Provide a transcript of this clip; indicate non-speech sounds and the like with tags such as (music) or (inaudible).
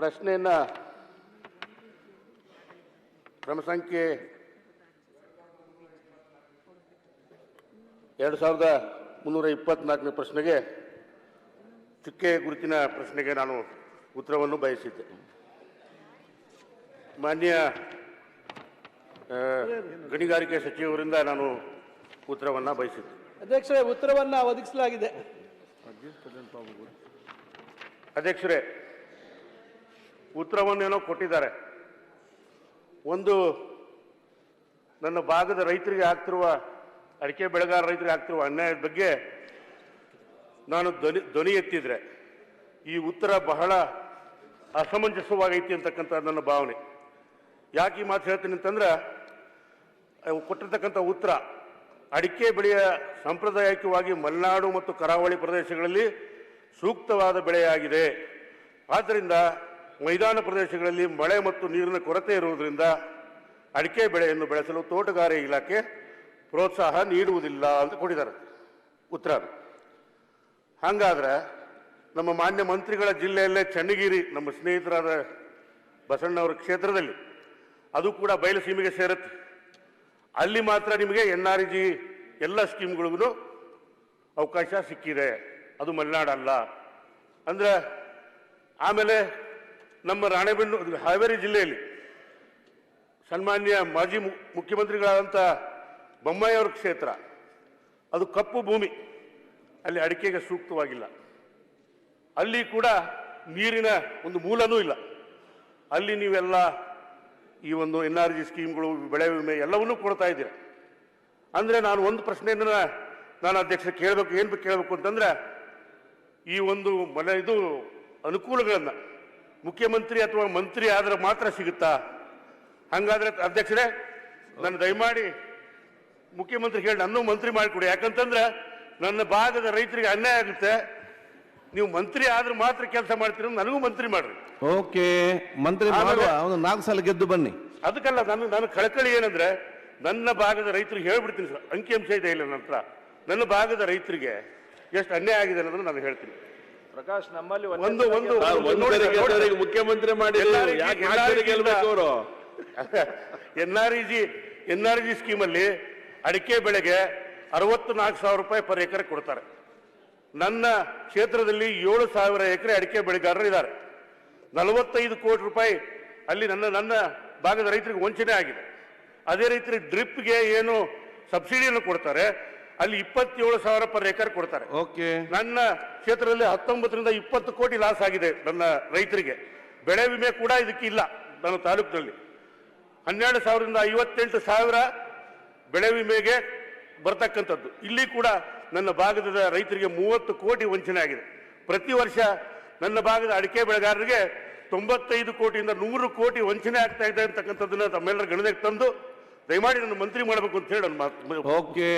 ಪ್ರಶ್ನೆಯನ್ನ ಕ್ರಮ ಸಂಖ್ಯೆ ಎರಡು ಸಾವಿರದ ಮುನ್ನೂರ ಇಪ್ಪತ್ನಾಲ್ಕನೇ ಪ್ರಶ್ನೆಗೆ ಚುಕ್ಕೆ ಗುರುತಿನ ಪ್ರಶ್ನೆಗೆ ನಾನು ಉತ್ತರವನ್ನು ಬಯಸಿದ್ದೆ. ಮಾನ್ಯ ಗಣಿಗಾರಿಕೆ ಸಚಿವರಿಂದ ನಾನು ಉತ್ತರವನ್ನು ಬಯಸಿದ್ದೆ. ಅಧ್ಯಕ್ಷರೇ ಉತ್ತರವನ್ನು ಒದಗಿಸಲಾಗಿದೆ. ಅಧ್ಯಕ್ಷರೇ ಉತ್ತರವನ್ನೇನೋ ಕೊಟ್ಟಿದ್ದಾರೆ. ಒಂದು ನನ್ನ ಭಾಗದ ರೈತರಿಗೆ ಆಗ್ತಿರುವ, ಅಡಿಕೆ ಬೆಳೆಗಾರ ರೈತರಿಗೆ ಆಗ್ತಿರುವ ಅನ್ಯಾಯದ ಬಗ್ಗೆ ನಾನು ಧ್ವನಿ ಧ್ವನಿ ಎತ್ತಿದ್ರೆ ಈ ಉತ್ತರ ಬಹಳ ಅಸಮಂಜಸವಾಗೈತಿ ಅಂತಕ್ಕಂಥ ನನ್ನ ಭಾವನೆ. ಯಾಕೆ ಈ ಮಾತು ಹೇಳ್ತೀನಿ ಅಂತಂದ್ರೆ ಕೊಟ್ಟಿರ್ತಕ್ಕಂಥ ಉತ್ತರ, ಅಡಿಕೆ ಬೆಳೆಯ ಸಾಂಪ್ರದಾಯಿಕವಾಗಿ ಮಲೆನಾಡು ಮತ್ತು ಕರಾವಳಿ ಪ್ರದೇಶಗಳಲ್ಲಿ ಸೂಕ್ತವಾದ ಬೆಳೆಯಾಗಿದೆ. ಆದ್ದರಿಂದ ಮೈದಾನ ಪ್ರದೇಶಗಳಲ್ಲಿ ಮಳೆ ಮತ್ತು ನೀರಿನ ಕೊರತೆ ಇರುವುದರಿಂದ ಅಡಿಕೆ ಬೆಳೆಯನ್ನು ಬೆಳೆಸಲು ತೋಟಗಾರಿಕೆ ಇಲಾಖೆ ಪ್ರೋತ್ಸಾಹ ನೀಡುವುದಿಲ್ಲ ಅಂತ ಕೊಟ್ಟಿದ್ದಾರೆ. ಉತ್ತರ. ಹಾಗಾದ್ರೆ ನಮ್ಮ ಮಾನ್ಯ ಮಂತ್ರಿಗಳ ಜಿಲ್ಲೆಯಲ್ಲೇ ಚನ್ನಗಿರಿ, ನಮ್ಮ ಸ್ನೇಹಿತರಾದ ಬಸಣ್ಣವರ ಕ್ಷೇತ್ರದಲ್ಲಿ ಅದು ಕೂಡ ಬಯಲು ಸೀಮೆಗೆ ಸೇರುತ್ತೆ. ಅಲ್ಲಿ ಮಾತ್ರ ನಿಮಗೆ ಎನ್ ಆರ್ ಜಿ ಎಲ್ಲ ಸ್ಕೀಮ್ಗಳಿಗೂ ಅವಕಾಶ ಸಿಕ್ಕಿದೆ. ಅದು ಮಲೆನಾಡಲ್ಲ. ಅಂದ್ರೆ ಆಮೇಲೆ ನಮ್ಮ ರಾಣೆಬೆನ್ನೂರು ಹಾವೇರಿ ಜಿಲ್ಲೆಯಲ್ಲಿ ಸನ್ಮಾನ್ಯ ಮಾಜಿ ಮುಖ್ಯಮಂತ್ರಿಗಳಾದಂಥ ಬೊಮ್ಮಾಯಿ ಅವ್ರ ಕ್ಷೇತ್ರ, ಅದು ಕಪ್ಪು ಭೂಮಿ, ಅಲ್ಲಿ ಅಡಿಕೆಗೆ ಸೂಕ್ತವಾಗಿಲ್ಲ. ಅಲ್ಲಿ ಕೂಡ ನೀರಿನ ಒಂದು ಮೂಲನೂ ಇಲ್ಲ. ಅಲ್ಲಿ ನೀವೆಲ್ಲ ಈ ಒಂದು ಎನ್ ಆರ್ ಜಿ ಸ್ಕೀಮ್ಗಳು, ಬೆಳೆ ವಿಮೆ ಎಲ್ಲವನ್ನೂ ಕೊಡ್ತಾ ಇದ್ದೀರ? ಅಂದರೆ ನಾನು ಒಂದು ಪ್ರಶ್ನೆಯನ್ನು ನಾನು ಅಧ್ಯಕ್ಷ ಕೇಳಬೇಕು, ಏನು ಕೇಳಬೇಕು ಅಂತಂದ್ರೆ, ಈ ಒಂದು ಮನೆ, ಇದು ಅನುಕೂಲಗಳನ್ನು ಮುಖ್ಯಮಂತ್ರಿ ಅಥವಾ ಮಂತ್ರಿ ಆದ್ರೆ ಮಾತ್ರ ಸಿಗುತ್ತಾ? ಹಂಗಾದ್ರೆ ಅಧ್ಯಕ್ಷರೇ ನಾನು ದಯಮಾಡಿ ಮುಖ್ಯಮಂತ್ರಿ ಹೇಳಿ ನನ್ನೂ ಮಂತ್ರಿ ಮಾಡಿಕೊಡಿ. ಯಾಕಂತಂದ್ರೆ ನನ್ನ ಭಾಗದ ರೈತರಿಗೆ ಅನ್ಯಾಯ ಆಗುತ್ತೆ. ನೀವು ಮಂತ್ರಿ ಆದ್ರೆ ಮಾತ್ರ ಕೆಲಸ ಮಾಡ್ತೀರ ನನಗೂ ಮಂತ್ರಿ ಮಾಡ್ರಿ. ಓಕೆ ಮಂತ್ರಿ ನಾಲ್ಕು ಸಲ ಗೆದ್ದು ಬನ್ನಿ. ಅದಕ್ಕಲ್ಲ ನಾನು ನಾನು ಕಳಕಳಿ ಏನಂದ್ರೆ ನನ್ನ ಭಾಗದ ರೈತರಿಗೆ ಹೇಳ್ಬಿಡ್ತೀನಿ ಸರ್. ಅಂಕಿಅಂಶ ಇದೆ ಇಲ್ಲ ನನ್ನ ಹತ್ರ. ನನ್ನ ಭಾಗದ ರೈತರಿಗೆ ಎಷ್ಟು ಅನ್ಯಾಯ ಆಗಿದೆ ಅನ್ನೋದನ್ನು ನಾನು ಹೇಳ್ತೀನಿ. ಪ್ರಕಾಶ್ ನಮ್ಮಲ್ಲಿ ಒಂದು ಒಂದು. ಮುಖ್ಯಮಂತ್ರಿ ಮಾಡಿ ಅವರು? (laughs) N R E G N R G ಸ್ಕೀಮಲ್ಲಿ ಅಡಿಕೆ ಬೆಳೆಗೆ ಅರವತ್ತು ನಾಲ್ಕು ಸಾವಿರ ರೂಪಾಯಿ ಪರ್ ಎಕರೆ ಕೊಡ್ತಾರೆ. ನನ್ನ ಕ್ಷೇತ್ರದಲ್ಲಿ ಏಳು ಸಾವಿರ ಎಕರೆ ಅಡಿಕೆ ಬೆಳೆಗಾರರು ಇದ್ದಾರೆ. ನಲವತ್ತೈದು ಕೋಟಿ ರೂಪಾಯಿ ಅಲ್ಲಿ ನನ್ನ ನನ್ನ ಭಾಗದ ರೈತರಿಗೆ ವಂಚನೆ ಆಗಿದೆ. ಅದೇ ರೀತಿ ಡ್ರಿಪ್ಗೆ ಏನು ಸಬ್ಸಿಡಿಯನ್ನು ಕೊಡ್ತಾರೆ. ಅಲ್ಲಿ ಇಪ್ಪತ್ತೇಳು ಸಾವಿರ ಪರ್ ಎಕರ್ ಕೊಡ್ತಾರೆ. ಓಕೆ. ನನ್ನ ಕ್ಷೇತ್ರದಲ್ಲಿ ಹತ್ತೊಂಬತ್ತರಿಂದ ಇಪ್ಪತ್ತು ಕೋಟಿ ಲಾಸ್ ಆಗಿದೆ ನನ್ನ ರೈತರಿಗೆ. ಬೆಳೆ ವಿಮೆ ಕೂಡ ಇದಕ್ಕೆ ಇಲ್ಲ ನನ್ನ ತಾಲೂಕಿನಲ್ಲಿ. ಹನ್ನೆರಡು ಸಾವಿರದಿಂದ ಐವತ್ತೆಂಟು ಸಾವಿರ ಬೆಳೆ ವಿಮೆಗೆ ಬರ್ತಕ್ಕಂಥದ್ದು. ಇಲ್ಲಿ ಕೂಡ ನನ್ನ ಭಾಗದ ರೈತರಿಗೆ ಮೂವತ್ತು ಕೋಟಿ ವಂಚನೆ ಆಗಿದೆ. ಪ್ರತಿ ವರ್ಷ ನನ್ನ ಭಾಗದ ಅಡಿಕೆ ಬೆಳೆಗಾರರಿಗೆ ತೊಂಬತ್ತೈದು ಕೋಟಿಯಿಂದ ನೂರು ಕೋಟಿ ವಂಚನೆ ಆಗ್ತಾ ಇದೆ ಅಂತಕ್ಕಂಥದ್ದನ್ನು ತಮ್ಮೆಲ್ಲರ ಗಣನೆಗೆ ತಂದು ದಯಮಾಡಿ ನನ್ನ ಮಂತ್ರಿ ಮಾಡಬೇಕು ಅಂತ ಹೇಳಿ ನನ್ನ ಮಾತು ಓಕೆ.